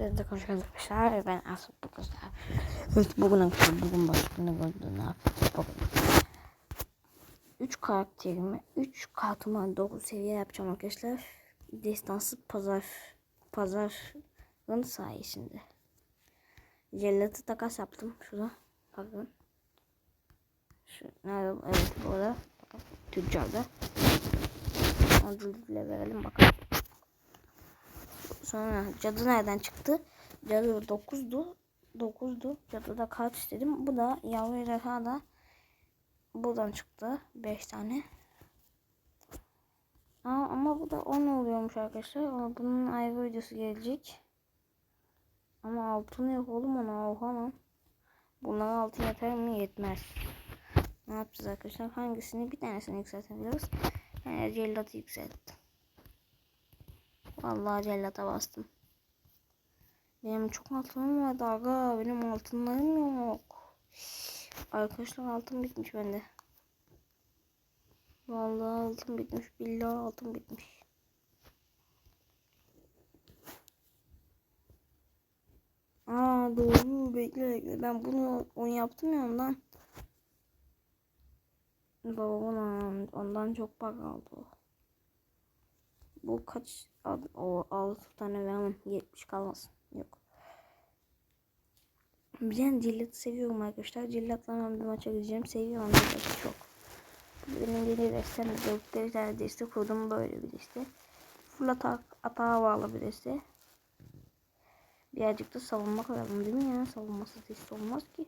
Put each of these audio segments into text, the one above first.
Biz de konuşuyoruz arkadaşlar. Ben Aslı bugün Evet bugün arkadaşlar bugün başlığını gördüm ne yapacağız bugün. 3 karakterimi 3 kartıma 9 seviye yapacağım arkadaşlar. Destansı pazar pazarın sayesinde. Jellatı takas yaptım şurada. Bakın. Şu nerede? Evet burada. Tüccarda. Onu verelim bakalım. Sonra cadı nereden çıktı? Cadı 9'du. 9'du. Cadı da kaç istedim. Bu da yavru ejderha da buradan çıktı. 5 tane. Aa, ama bu da 10 oluyormuş arkadaşlar. Ama bunun ayrı videosu gelecek. Ama altın yok oğlum ona. Oha lan. Bunlara altın yeter mi? Yetmez. Ne yapacağız arkadaşlar? Hangisini? Bir tanesini yükseltebiliriz. Yani cellatı yükselttim. Vallahi cellata bastım. Benim çok altınım vardı aga. Benim altınlarım yok. Arkadaşlar altın bitmiş bende. Vallahi altın bitmiş. Billahi altın bitmiş. Aa doğru bekle bekle. Ben bunu onu yaptım ya ondan. Babamın ondan çok bak aldı. Bu kaç o 6 tane vermem 70 kalmasın. Yok. Ben cillatı seviyorum arkadaşlar. Cillatla ben bir maça gideceğim. Seviyorum cillatı çok. Benim yeni destem de bir tane deste kurdum böyle bir deste. Full atak, atağa bağlı bir deste. Birazcık da savunma koyalım değil mi ya? Savunması deste olmaz ki.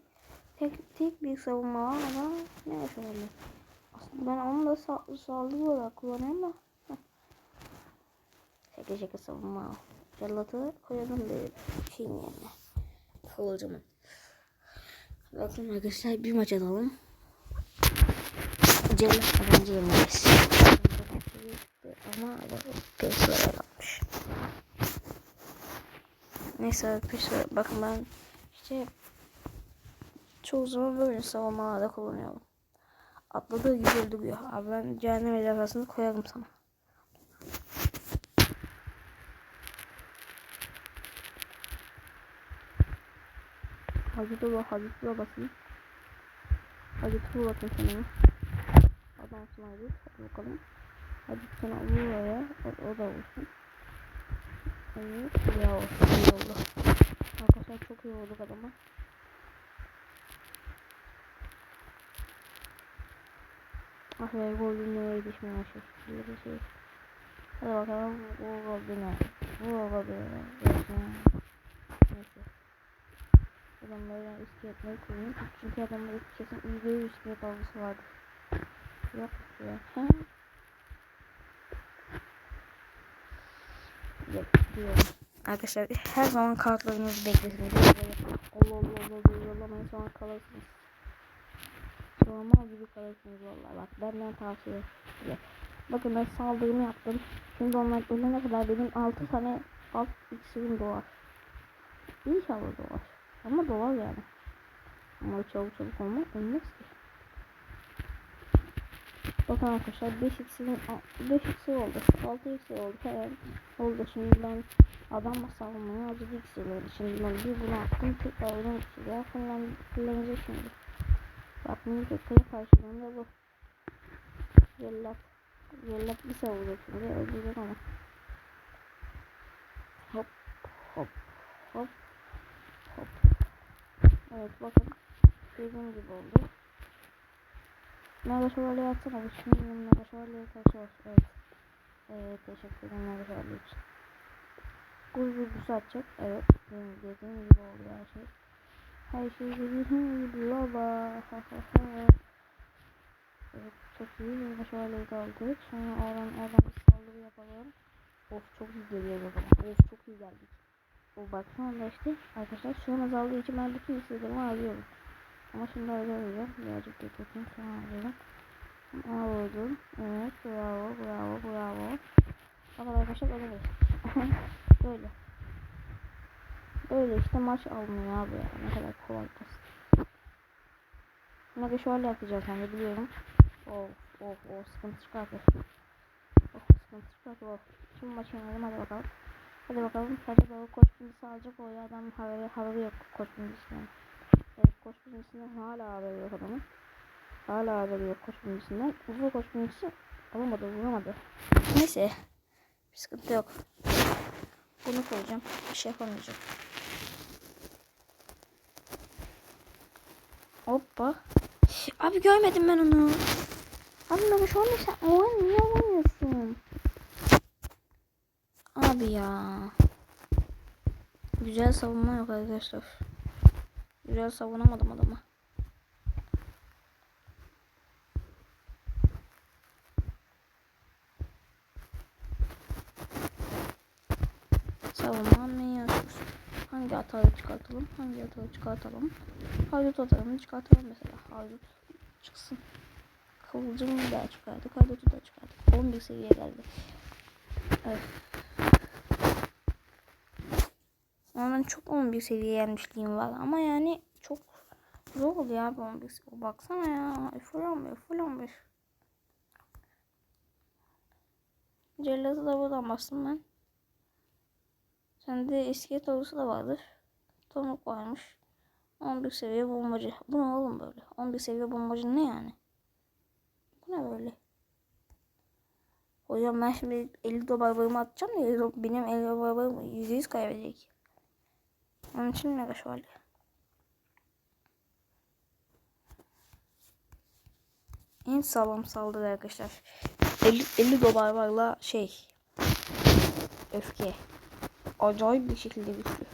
Tek, tek bir savunma var ama ne yapalım? Aslında ben onu da sağ, sağlığı olarak kullanıyorum da. Şaka şaka savunma. Cellatı koyalım bir şeyin yerine. Kıvılcımın. Bakın arkadaşlar bir maç alalım. Cellat bence yemeyiz. Ama PS'ler almış. Neyse arkadaşlar bakın ben işte çoğu zaman böyle savunmalarda kullanıyorum. Atladığı gibi öldürüyor. Abi ben cehennem ejderhasını koyarım sana. Hacı da basın. Da bakın sana. Adam sınavı. Hadi bakalım. Hacı sana ya. O, o da olsun. Evet. Ya olsun. İyi oldu. Arkadaşlar çok iyi olduk adama. Ah be golden nereye düşmeye başladı. Bir şey. Hadi bakalım. Golden Bu golden Neyse. Adamlara iskeletleri koyayım. Çünkü adamların kesin iyi bir iskelet algısı vardır. Yok ya. Ha? Yok diyorum. Arkadaşlar her zaman kartlarınızı beklesiniz. Allah Allah Allah Allah yollamayın sonra kalırsınız. Normal gibi kalırsınız vallahi bak benden tavsiye. Bakın ben saldırımı yaptım. Şimdi onlar ölene kadar benim 6 tane alt iksirim doğar. İnşallah doğar. Ama doğal yani. Ama çabuk çabuk olmak ölmez ki. Bakın arkadaşlar 5 iksirin 5 iksir oldu. 6 iksir oldu. Evet. Oldu. Şimdi ben adam savunmaya acıdı iksir oldu. Şimdi ben bir bunu attım. Tekrar iksir daha kullan, kullanacak şimdi. Bak bunu tekrar karşılığında bu. Yellat. Yellat bir savuracak şimdi. Öldürecek ama. Hop. Hop. Hop. Evet bakın. Dediğim gibi oldu. Mega şövalye atsana. Şimdi mega şövalye kaçıyor. Evet. Evet teşekkür ederim mega şövalye için. Guz vurgusu atacak. Evet. Benim dediğim gibi oldu her şey. Her şey dediğim gibi baba. evet çok iyi. Mega şövalyeyi de aldık. Sonra oradan bir saldırı yapalım. Of çok iyi geliyor zaman. Of çok iyi geldik. O bak şu anda işte arkadaşlar şu an azaldığı için ben bütün istediğimi alıyorum. Ama şimdi oluyor. Birazcık bekleteyim sonra alıyorum. Aldım. Evet bravo bravo bravo. Fakat arkadaşlar öyle Böyle. Böyle işte maç almıyor abi ya. Ne kadar kolay basit. Şimdi şöyle yapacağız hani biliyorum. Of of of sıkıntı çıkartır. Of sıkıntı çıkartır of. Şimdi maçı yenelim hadi bakalım. Hadi bakalım sadece o koç bilgisi alacak o ya adam haberi, haberi yok koç bilgisinden. Evet koç bilgisinden hala haberi yok adamın. Hala haberi yok koç bilgisinden. Uzun koç bilgisi alamadı vuramadı. Neyse. Bir sıkıntı yok. Bunu koyacağım. Bir şey yapamayacağım. Hoppa. Abi görmedim ben onu. Abi ben şu anda sen niye oynuyorsun? Abi ya. Güzel savunma yok arkadaşlar. Güzel savunamadım adamı. Savunma? Hangi hataları çıkartalım? Hangi hataları çıkartalım? Haydut hatalarını çıkartalım mesela. Haydut çıksın. Kıvılcım da çıkardık. Haydut'u da çıkardık. 11 seviye geldi. Evet. Ama ben çok 11 seviye yenmişliğim var ama yani çok zor oluyor abi 11 seviye. Baksana ya. Full 11, full 11. Cellatı da buradan bastım ben. Sende iskelet ordusu da vardır. Tomruk varmış. 11 seviye bombacı. Bu ne oğlum böyle? 11 seviye bombacı ne yani? Bu ne böyle? Hocam ben şimdi 50 dolar barımı atacağım da 50 do- benim 50 dolar barım %100 kaybedecek. Onun için mega şöyle. En sağlam saldırı arkadaşlar. 50, 50 dolar varla şey. Öfke. Acayip bir şekilde güçlü.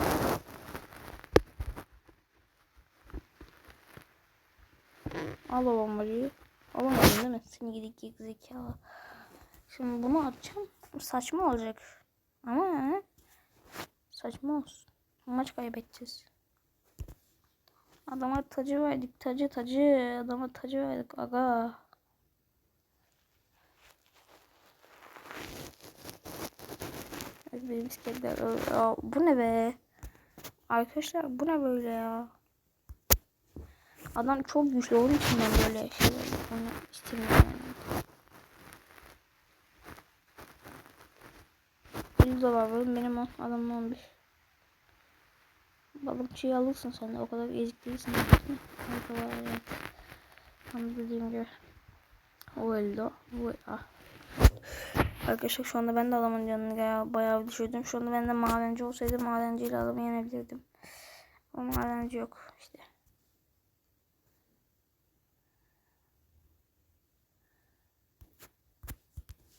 Al o bombacıyı. Alamadın değil mi? Seni gidik gek zekalı. Şimdi bunu atacağım. Saçma olacak. Ama yani saçma olsun. Maç kaybedeceğiz. Adama tacı verdik. Tacı tacı. Adama tacı verdik. Aga. Benim bisikletler. Aa, Bu ne be? Arkadaşlar bu ne böyle ya? Adam çok güçlü onun için ben böyle şey onu istemiyorum yani. 50 dolar benim on, adamın 11. Balıkçıyı alırsın sen de o kadar ezik değilsin. Kadar evet. Tam dediğim gibi. O öldü. Bu ah. Arkadaşlar şu anda ben de adamın canını bayağı, düşürdüm. Şu anda ben de madenci olsaydım madenciyle adamı yenebilirdim. Ama madenci yok işte.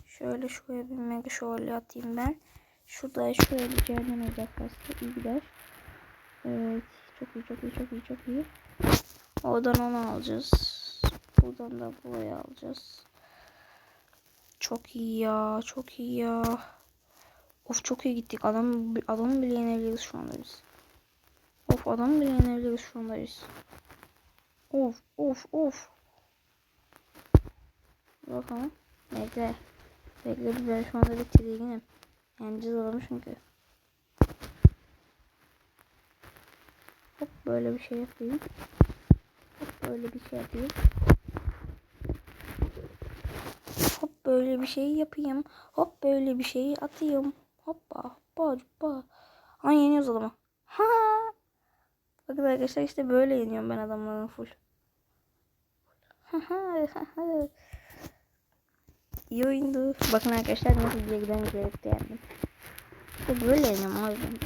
Şöyle şuraya bir mega şövalye atayım ben. Şurada şuraya bir cehennem uzaklaşsa iyi gider. Evet. Çok iyi çok iyi çok iyi çok iyi. Oradan onu alacağız. Buradan da buraya alacağız. Çok iyi ya. Çok iyi ya. Of çok iyi gittik. Adam, adamı bile yenebiliriz şu anda biz. Of adamı bile yenebiliriz şu anda biz. Of of of. Bakalım. Bekle. Bekle ben şu anda bir tedirginim. Yeneceğiz adamı çünkü. Hop böyle bir şey yapayım. Hop böyle bir şey yapayım. Hop böyle bir şey yapayım. Hop böyle bir şey atayım. Hoppa hoppa hoppa. Ama yeniyoruz adamı. Ha. Bakın arkadaşlar işte böyle yeniyorum ben adamların full. İyi oyundu. Bakın arkadaşlar nasıl geriden gerekti yendim. İşte böyle yeniyorum.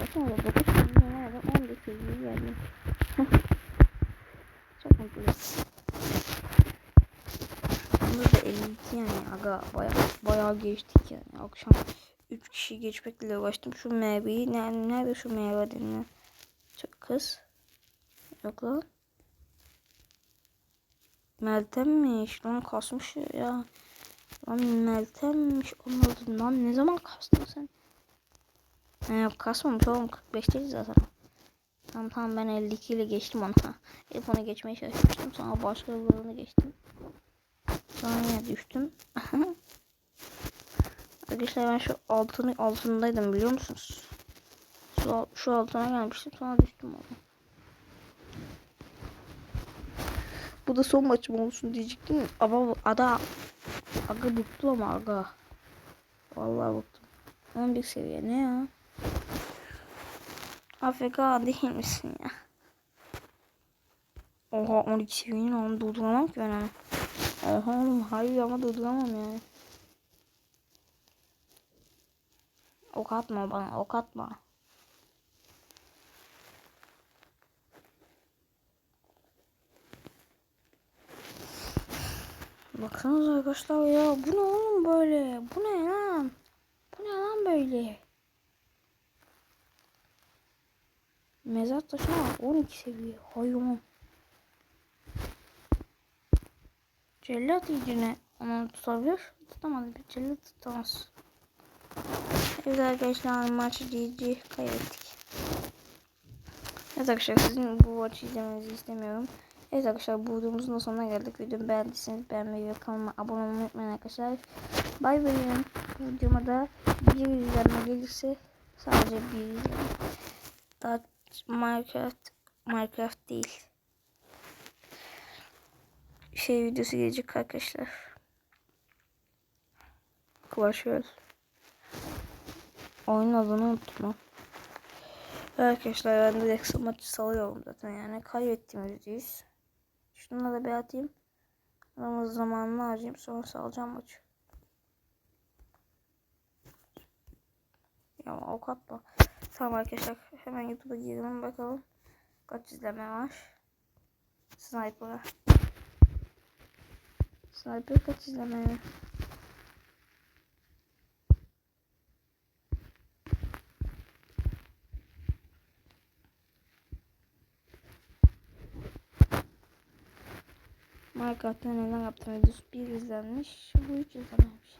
Bakın orada 9 seviye nerede? 11 seviye yendim. Çok mutluyum. Bunda da 52 yani aga baya bayağı geçtik yani. Akşam 3 kişi geçmekle uğraştım. Şu meyveyi nerede, nerede şu meyve denilen çok kız? Yok lan. Meltem'miş lan kasmış ya. Lan Meltem'miş anladım lan. Ne zaman kastın sen? He kasmamış oğlum 45'teyiz zaten Tamam tamam ben 52 ile geçtim onu ha. Hep onu geçmeye çalışmıştım sonra başkalarını geçtim Sonra yine düştüm. Arkadaşlar ben şu altını altındaydım biliyor musunuz? Şu, şu altına gelmiştim sonra düştüm orada. Bu da son maçım olsun diyecektim ama ada aga bıktım ama aga. Vallahi bıktım. 11 seviye ne ya? Afrika değil misin ya? Oha 12 seviyenin onu durduramam ki ben onu. Oha oğlum hayır ama durduramam yani. Ok atma bana ok atma. Baksanıza arkadaşlar ya bu ne oğlum böyle? Bu ne lan? Bu ne lan böyle? Mezar taşına bak 12 seviye hayvan. Cellat iyicine onu tutabilir. Tutamadı bir cellat tutamaz. Evet arkadaşlar maçı GG kaybettik. Evet arkadaşlar sizin bu maçı izlemenizi istemiyorum. Evet arkadaşlar bu videomuzun da sonuna geldik. Videomu beğendiyseniz beğenmeyi ve kanalıma abone olmayı unutmayın arkadaşlar. Bay bay. Videoma da bir izlenme gelirse sadece bir izlenme. Daha Minecraft Minecraft değil. Şey videosu gelecek arkadaşlar. Clash Royale. Oyunun adını unuttum. Arkadaşlar ben direkt maçı salıyorum zaten yani yüzdeyiz. Şununla da bir atayım. Adamın zamanını harcayayım sonra salacağım maçı. Ya o katma. Tamam arkadaşlar hemen YouTube'a girelim bakalım. Kaç izleme var. Sniper'a. Sniper kaç izleme var. Minecraft'ta neler yaptım videosu bir izlenmiş. Bu hiç izlenmemiş.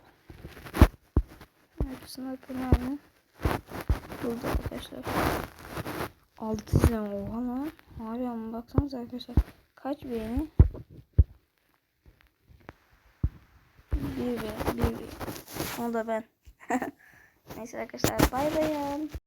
Evet sniper nerede? Burada arkadaşlar. 6 izleme oha lan. Abi ama baksanıza arkadaşlar. Kaç beğeni? Bir beğeni. Bir beğeni. O da ben. Neyse arkadaşlar bay bay.